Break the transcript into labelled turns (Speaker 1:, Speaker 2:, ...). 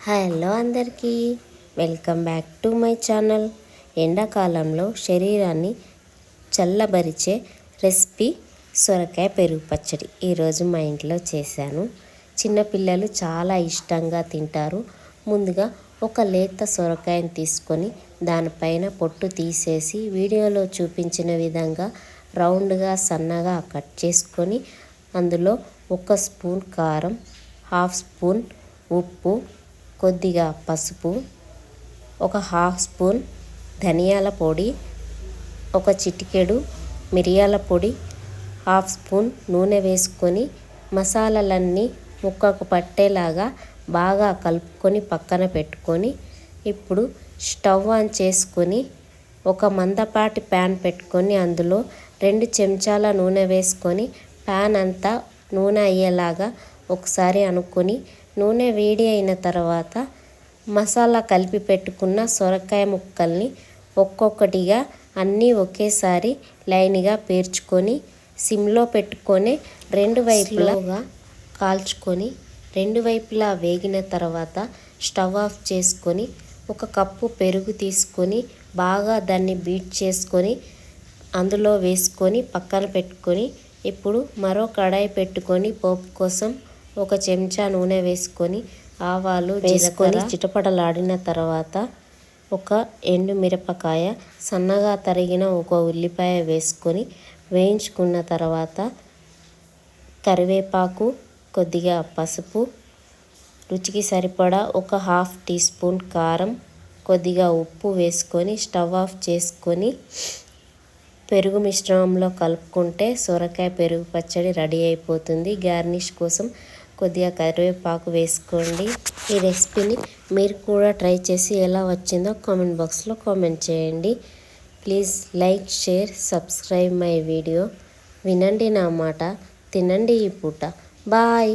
Speaker 1: Hello అందరికీ welcome back to my channel. ఎండాకాలంలో శరీరాన్ని చల్లబరిచే రెసిపీ సొరకాయ పెరుగు పచ్చడి. ఈరోజు మా ఇంట్లో చేశాను. చిన్నపిల్లలు చాలా ఇష్టంగా తింటారు. ముందుగా ఒక లేత సొరకాయని తీసుకొని దానిపైన పొట్టు తీసేసి వీడియోలో చూపించిన విధంగా రౌండ్గా సన్నగా కట్ చేసుకొని అందులో ఒక స్పూన్ కారం హాఫ్ స్పూన్ ఉప్పు కొద్దిగా పసుపు ఒక హాఫ్ స్పూన్ ధనియాల పొడి ఒక చిటికెడు మిరియాల పొడి హాఫ్ స్పూన్ నూనె వేసుకొని మసాలాలన్నీ ముక్కకు పట్టేలాగా బాగా కలుపుకొని పక్కన పెట్టుకొని ఇప్పుడు స్టవ్ ఆన్ చేసుకొని ఒక మందపాటి ప్యాన్ పెట్టుకొని అందులో రెండు చెంచాల నూనె వేసుకొని ప్యాన్ అంతా నూనె అయ్యేలాగా ఒకసారి అనుకొని నూనె వేడి అయిన తర్వాత మసాలా కలిపి పెట్టుకున్న సొరకాయ ముక్కల్ని ఒక్కొక్కటిగా అన్నీ ఒకేసారి లైన్గా పేర్చుకొని సిమ్లో పెట్టుకొని రెండు వైపులుగా కాల్చుకొని రెండు వైపులా వేగిన తర్వాత స్టవ్ ఆఫ్ చేసుకొని ఒక కప్పు పెరుగు తీసుకొని బాగా దాన్ని బీట్ చేసుకొని అందులో వేసుకొని పక్కన పెట్టుకొని ఇప్పుడు మరో కడాయి పెట్టుకొని పోపు కోసం ఒక చెంచా నూనె వేసుకొని ఆవాలు వేసుకొని చిటపటలాడిన తర్వాత ఒక ఎండు మిరపకాయ సన్నగా తరిగిన ఒక ఉల్లిపాయ వేసుకొని వేయించుకున్న తర్వాత కరివేపాకు కొద్దిగా పసుపు రుచికి సరిపడా ఒక హాఫ్ టీ స్పూన్ కారం కొద్దిగా ఉప్పు వేసుకొని స్టవ్ ఆఫ్ చేసుకొని పెరుగు మిశ్రమంలో కలుపుకుంటే సొరకాయ పెరుగు పచ్చడి రెడీ అయిపోతుంది. గార్నిష్ కోసం కొద్దిగా కరివేపాకు వేసుకోండి. ఈ రెసిపీని మీరు కూడా ట్రై చేసి ఎలా వచ్చిందో కామెంట్ బాక్స్లో కామెంట్ చేయండి. Please like share subscribe my video. వినండి నా మాట తినండి ఈ పూట. బాయ్!